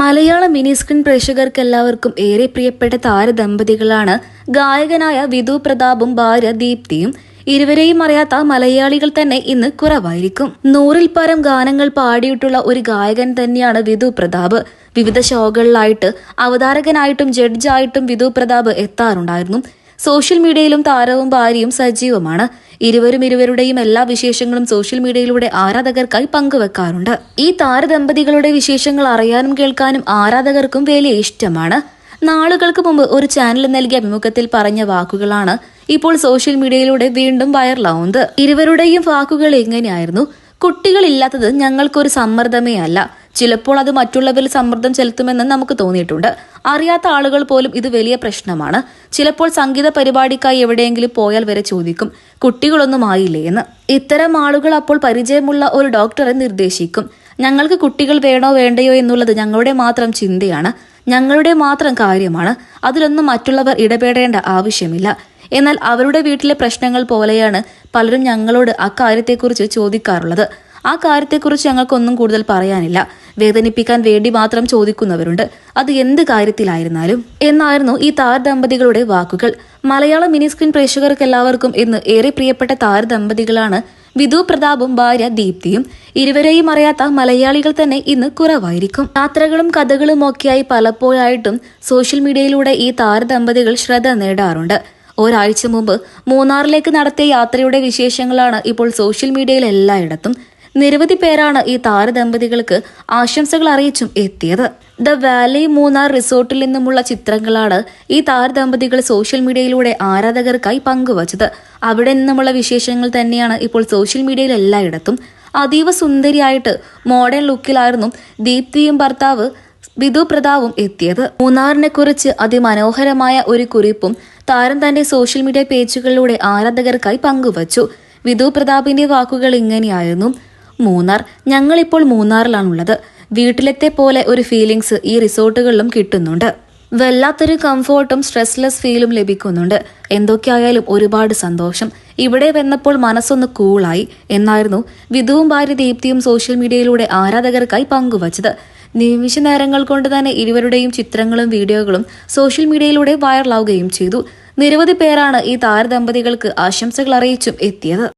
മലയാള mini screen പ്രേക്ഷകർക്ക് എല്ലാവർക്കും ഏറെ പ്രിയപ്പെട്ട താരദമ്പതികളാണ് ഗായകനായ വിധു പ്രതാപും ഭാര്യ ദീപ്തിയും. ഇരുവരെയും അറിയാത്ത മലയാളികൾ തന്നെ ഇന്ന് കുറവായിരിക്കും. നൂറിൽ പരം ഗാനങ്ങൾ പാടിയിട്ടുള്ള ഒരു ഗായകൻ തന്നെയാണ് വിധു പ്രതാപ്. വിവിധ ഷോകളിലായിട്ട് അവതാരകനായിട്ടും ജഡ്ജായിട്ടും വിധു പ്രതാപ് എത്താറുണ്ടായിരുന്നു. സോഷ്യൽ മീഡിയയിലും താരവും ഭാര്യയും സജീവമാണ്. ഇരുവരും ഇരുവരുടെയും എല്ലാ വിശേഷങ്ങളും സോഷ്യൽ മീഡിയയിലൂടെ ആരാധകർക്കായി പങ്കുവെക്കാറുണ്ട്. ഈ താരദമ്പതികളുടെ വിശേഷങ്ങൾ അറിയാനും കേൾക്കാനും ആരാധകർക്കും വലിയ ഇഷ്ടമാണ്. നാളുകൾക്ക് മുമ്പ് ഒരു ചാനൽ നൽകിയ അഭിമുഖത്തിൽ പറഞ്ഞ വാക്കുകളാണ് ഇപ്പോൾ സോഷ്യൽ മീഡിയയിലൂടെ വീണ്ടും വൈറലാവുന്നത്. ഇരുവരുടെയും വാക്കുകൾ എങ്ങനെയായിരുന്നു? കുട്ടികളില്ലാത്തത് ഞങ്ങൾക്കൊരു സമ്മർദ്ദമേ അല്ല. ചിലപ്പോൾ അത് മറ്റുള്ളവരിൽ സമ്മർദ്ദം ചെലുത്തുമെന്ന് നമുക്ക് തോന്നിയിട്ടുണ്ട്. അറിയാത്ത ആളുകൾ പോലും ഇത് വലിയ പ്രശ്നമാണ്. ചിലപ്പോൾ സംഗീത പരിപാടിക്കായി എവിടെയെങ്കിലും പോയാൽ വരെ ചോദിക്കും കുട്ടികളൊന്നും ആയില്ലേ? എന്ന്. ഇത്തരം ആളുകൾ അപ്പോൾ പരിചയമുള്ള ഒരു ഡോക്ടറെ നിർദ്ദേശിക്കും. ഞങ്ങൾക്ക് കുട്ടികൾ വേണോ വേണ്ടയോ എന്നുള്ളത് ഞങ്ങളുടെ മാത്രം ചിന്തയാണ്. ഞങ്ങളുടെ മാത്രം കാര്യമാണ്. അതിലൊന്നും മറ്റുള്ളവർ ഇടപെടേണ്ട ആവശ്യമില്ല. എന്നാൽ അവരുടെ വീട്ടിലെ പ്രശ്നങ്ങൾ പോലെയാണ് പലരും ഞങ്ങളോട് അക്കാര്യത്തെക്കുറിച്ച് ചോദിക്കാറുള്ളത്. ആ കാര്യത്തെക്കുറിച്ച് ഞങ്ങൾക്കൊന്നും കൂടുതൽ പറയാനില്ല. വേദനിപ്പിക്കാൻ വേണ്ടി മാത്രം ചോദിക്കുന്നവരുണ്ട്. അത് എന്ത് കാര്യത്തിലായിരുന്നാലും. എന്നായിരുന്നു ഈ താരദമ്പതികളുടെ വാക്കുകൾ. മലയാള മിനി സ്ക്രീൻ പ്രേക്ഷകർക്ക് എല്ലാവർക്കും ഇന്ന് ഏറെ പ്രിയപ്പെട്ട താരദമ്പതികളാണ് വിധു പ്രതാപും ഭാര്യ ദീപ്തിയും. ഇരുവരെയും അറിയാത്ത മലയാളികൾ തന്നെ ഇന്ന് കുറവായിരിക്കും. യാത്രകളും കഥകളും ഒക്കെയായി പലപ്പോഴായിട്ടും സോഷ്യൽ മീഡിയയിലൂടെ ഈ താരദമ്പതികൾ ശ്രദ്ധ നേടാറുണ്ട്. ഒരാഴ്ച മുമ്പ് മൂന്നാറിലേക്ക് നടത്തിയ യാത്രയുടെ വിശേഷങ്ങളാണ് ഇപ്പോൾ സോഷ്യൽ മീഡിയയിൽ എല്ലായിടത്തും. നിരവധി പേരാണ് ഈ താരദമ്പതികൾക്ക് ആശംസകൾ അറിയിച്ചും എത്തിയത്. ദ വാലി മൂന്നാർ റിസോർട്ടിൽ നിന്നുമുള്ള ചിത്രങ്ങളാണ് ഈ താരദമ്പതികൾ സോഷ്യൽ മീഡിയയിലൂടെ ആരാധകർക്കായി പങ്കുവച്ചത്. അവിടെ നിന്നുമുള്ള വിശേഷങ്ങൾ തന്നെയാണ് ഇപ്പോൾ സോഷ്യൽ മീഡിയയിൽ എല്ലായിടത്തും. അതീവ സുന്ദരിയായിട്ട് മോഡേൺ ലുക്കിലായിരുന്നു ദീപ്തിയും ഭർത്താവ് വിധു പ്രതാവും എത്തിയത്. മൂന്നാറിനെ കുറിച്ച് അതിമനോഹരമായ ഒരു കുറിപ്പും താരം തന്റെ സോഷ്യൽ മീഡിയ പേജുകളിലൂടെ ആരാധകർക്കായി പങ്കുവച്ചു. വിധു പ്രതാപിന്റെ വാക്കുകൾ ഇങ്ങനെയായിരുന്നു. മൂന്നാർ. ഞങ്ങളിപ്പോൾ മൂന്നാറിലാണുള്ളത്. വീട്ടിലത്തെ പോലെ ഒരു ഫീലിംഗ്സ് ഈ റിസോർട്ടുകളിലും കിട്ടുന്നുണ്ട്. വല്ലാത്തൊരു കംഫോർട്ടും സ്ട്രെസ്ലെസ് ഫീലും ലഭിക്കുന്നുണ്ട്. എന്തൊക്കെയായാലും ഒരുപാട് സന്തോഷം. ഇവിടെ വന്നപ്പോൾ മനസ്സൊന്ന് കൂളായി. എന്നായിരുന്നു വിധുവും ഭാര്യ ദീപ്തിയും സോഷ്യൽ മീഡിയയിലൂടെ ആരാധകർക്കായി പങ്കുവച്ചത്. നിമിഷ നേരങ്ങൾ കൊണ്ട് തന്നെ ഇരുവരുടെയും ചിത്രങ്ങളും വീഡിയോകളും സോഷ്യൽ മീഡിയയിലൂടെ വൈറലാവുകയും ചെയ്തു. നിരവധി പേരാണ് ഈ താരദമ്പതികൾക്ക് ആശംസകൾ അറിയിച്ചും എത്തിയത്.